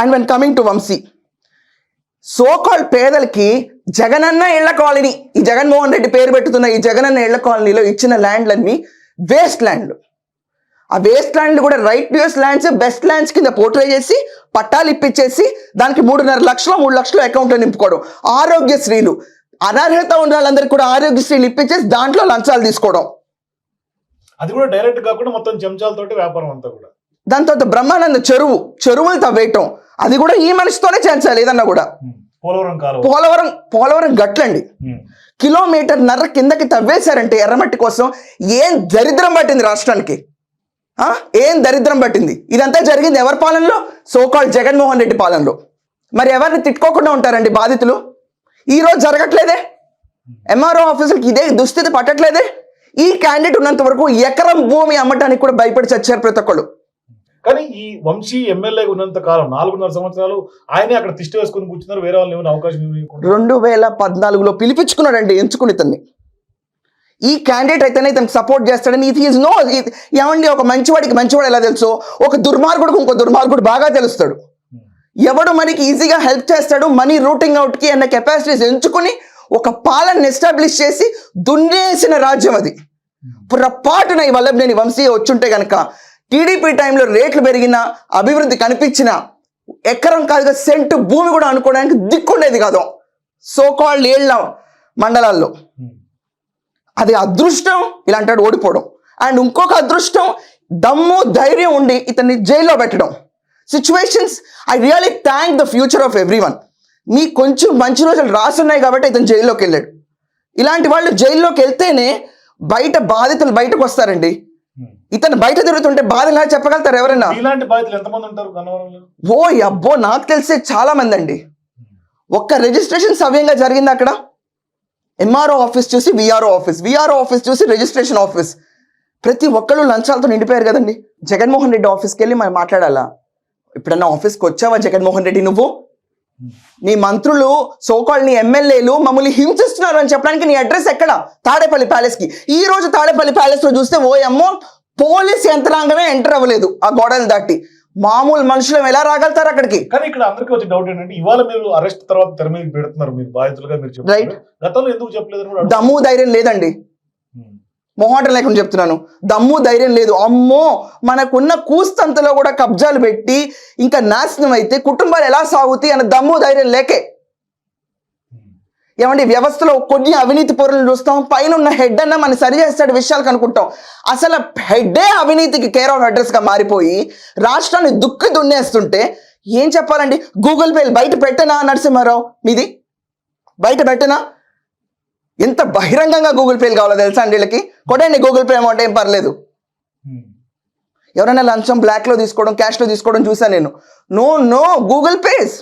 And when coming to Vamsi so called పేదలకి జగనన్న ఇళ్ళ colony ఈ జగన్మోహన్ రెడ్డి పేరు పెట్టుతున్న ఈ జగనన్న ఇళ్ళ కాలనీలో ఇచ్చిన ల్యాండ్లన్నీ వేస్ట్ ల్యాండ్లు ఆ వేస్ట్ ల్యాండ్ కూడా right use lands best lands కింద పోర్ట్రే చేసి పట్టాలు ఇప్పించేసి దానికి మూడున్నర లక్షలు మూడు లక్షలు అకౌంట్లో నింపుకోవడం. ఆరోగ్యశ్రీలు. అనర్హత ఉన్న వాళ్ళందరికీ కూడా ఆరోగ్యశ్రీలు ఇప్పించేసి దాంట్లో లంచాలు తీసుకోవడం. అది కూడా డైరెక్ట్ కాకుండా మొత్తం చెంచాలతోటి వ్యాపారం అంతా కూడా. దాని తర్వాత బ్రహ్మానంద చెరువు. చెరువులు తవ్వేయటం. అది కూడా ఈ మనిషితోనే చేయించాలి ఏదన్నా కూడా. పోలవరం పోలవరం పోలవరం గట్లండి. కిలోమీటర్ నర్ర కిందకి తవ్వేశారంటే ఎర్రమట్టి కోసం ఏం దరిద్రం పట్టింది రాష్ట్రానికి? ఏం దరిద్రం పట్టింది? ఇదంతా జరిగింది ఎవరి పాలనలో? సోకాల్ జగన్మోహన్ రెడ్డి పాలనలో. మరి ఎవరిని తిట్టుకోకుండా ఉంటారండి బాధితులు? ఈ రోజు జరగట్లేదే? ఎంఆర్ఓ ఆఫీసులకి ఇదే దుస్థితి పట్టట్లేదే? ఈ క్యాండిడేట్ ఉన్నంత వరకు ఎకరం భూమి అమ్మటానికి కూడా భయపడి చచ్చారు ప్రతి ఒక్కళ్ళు. కానీ ఈ వంశీ ఎమ్మెల్యే ఉన్నంత కాలం నాలుగున్నర సంవత్సరాలు ఆయనే అక్కడ తిష్ట వేసుకుని కూర్చున్నారు వేరే వాళ్ళు ఏమైనా అవకాశం రెండు వేల పద్నాలుగులో పిలిపించుకున్నాడండి ఎంచుకుని ఇతన్ని ఈ క్యాండిడేట్ అయితేనే ఇతనికి సపోర్ట్ చేస్తాడని ఇది ఈజ్ నో ఏమండి ఒక మంచివాడికి మంచివాడు ఎలా తెలుసో? ఒక దుర్మార్గుడికి ఇంకో దుర్మార్గుడు బాగా తెలుస్తాడు. ఎవడు మనకి ఈజీగా హెల్ప్ చేస్తాడు మనీ రూటింగ్ అవుట్కి అన్న కెపాసిటీస్ ఎంచుకుని ఒక పాలన ఎస్టాబ్లిష్ చేసి దున్నేసిన రాజ్యం అది. పొరపాటున ఈ వల్లభనేని వంశీ వచ్చుంటే గనక టీడీపీ టైంలో రేట్లు పెరిగినా అభివృద్ధి కనిపించిన ఎకరం కాదుగా సెంటు భూమి కూడా అనుకోవడానికి దిక్కుండేది కాదు. సో కాల్డ్ ఏళ్ళ మండలాల్లో. అది అదృష్టం ఇలాంటి ఓడిపోవడం. అండ్ ఇంకొక అదృష్టం దమ్ము ధైర్యం ఉండి ఇతన్ని జైల్లో పెట్టడం. Situations I really thank the future of everyone మీ కొంచెం మంచి రోజులు రాసున్నాయి కాబట్టి ఇతను జైల్లోకి వెళ్ళాడు. ఇలాంటి వాళ్ళు జైల్లోకి వెళ్తేనే బయట బాధితులు బయటకు వస్తారండి. ఇతను బయట తిరుగుతుంటే బాధలా చెప్పగలుగుతారు ఎవరైనా? ఇలాంటి బాధితులు ఎంతమంది ఉంటారు గన్నవరంలో? ఓ అబ్బో నాకు తెలిసే చాలా మంది అండి. ఒక్క రిజిస్ట్రేషన్ సవ్యంగా జరిగింది అక్కడ? ఎంఆర్ఓ ఆఫీస్ చూసి విఆర్ఓ ఆఫీస్ విఆర్ఓ ఆఫీస్ చూసి రిజిస్ట్రేషన్ ఆఫీస్ ప్రతి ఒక్కళ్ళు లంచాలతో నిండిపోయారు కదండి. జగన్మోహన్ రెడ్డి ఆఫీస్కి వెళ్ళి మనం మాట్లాడాలా? ఇప్పుడన్నా ఆఫీస్కి వచ్చావా జగన్మోహన్ రెడ్డి నువ్వు? నీ మంత్రులు సోకాల్ నీ ఎమ్మెల్యేలు మమ్మల్ని హింసిస్తున్నారు అని చెప్పడానికి నీ అడ్రస్ ఎక్కడ? తాడేపల్లి ప్యాలెస్కి. ఈ రోజు తాడేపల్లి ప్యాలెస్లో చూస్తే ఓ అమ్మో పోలీస్ యంత్రాంగమే ఎంటర్ అవ్వలేదు ఆ గోడలు దాటి. మామూలు మనుషులు ఎలా రాగలుగుతారు అక్కడికి? కానీ ఇక్కడ అందరికీ వచ్చే డౌట్ ఏంటంటే ఇవాళ మీరు అరెస్ట్ తర్వాత తెర మీద పెడుతున్నారు మీరు బాధితులుగా మీరు. చెప్తారు గతంలో ఎందుకు చెప్పలేదని కూడా దమ్ము ధైర్యం లేదండి. ఉమ్. మొహాటం లేకుండా చెప్తున్నాను. దమ్ము ధైర్యం లేదు. అమ్మో! మనకున్న కూస్తంతలో కూడా కబ్జాలు పెట్టి ఇంకా నాశనం అయితే కుటుంబాలు ఎలా సాగుతాయి అన్న దమ్ము ధైర్యం లేకే. ఏమండి వ్యవస్థలో కొన్ని అవినీతి పొరులను చూస్తాం పైన ఉన్న హెడ్ అన్న మనం సరి చేస్తాడు విషయాలు కనుక్కుంటాం. అసలు హెడ్డే అవినీతికి కేర్ ఆఫ్ అడ్రస్గా మారిపోయి రాష్ట్రాన్ని దుక్కి దున్నేస్తుంటే ఏం చెప్పాలండి? గూగుల్ పే బయట పెట్టనా నరసింహారావు? మీది? బయట పెట్టనా? ఎంత బహిరంగంగా గూగుల్ పేలు కావాలో తెలుసా అండి వీళ్ళకి? కొట్టండి గూగుల్ పే అమౌంట్ ఏం పర్లేదు. ఎవరైనా లంచం బ్లాక్లో తీసుకోవడం క్యాష్లో తీసుకోవడం చూసాను నేను. No no Google face